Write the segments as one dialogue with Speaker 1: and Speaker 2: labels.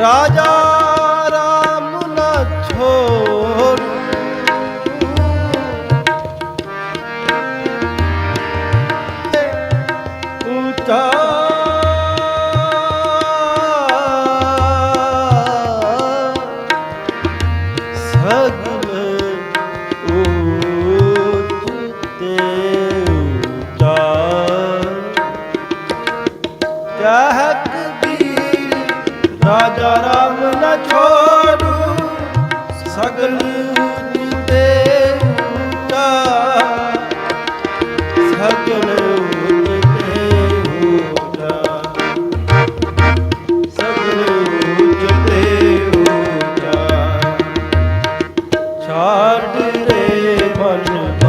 Speaker 1: ਰਾਜਾ ਰਾਮ ਨਾ ਛੋੜ। ਉੱਚਾ ਸਗਲ ਰਾਜਾ ਰਾਮ ਨਾ ਛੋੜੂ ਸਗਲ ਉਜਤੇ ਉੱਚਾ। ਸਗਲ ਛਾੜ ਰੇ ਮਨ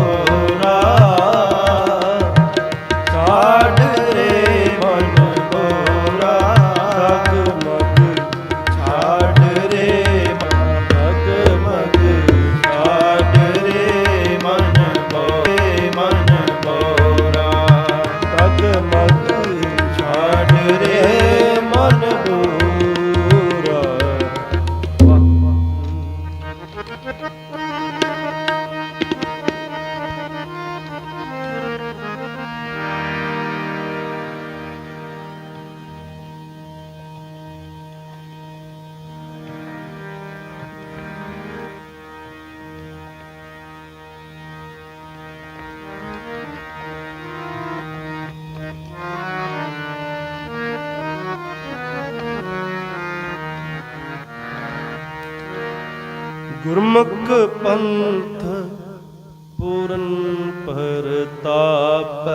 Speaker 1: ਗੁਰਮੁਖ ਪੰਥ ਪੂਰਨ ਪਰਤਾਪ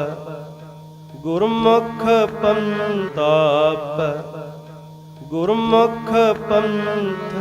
Speaker 1: ਗੁਰਮੁਖ ਪੰਤਾਪ ਗੁਰਮੁਖ ਪੰਥ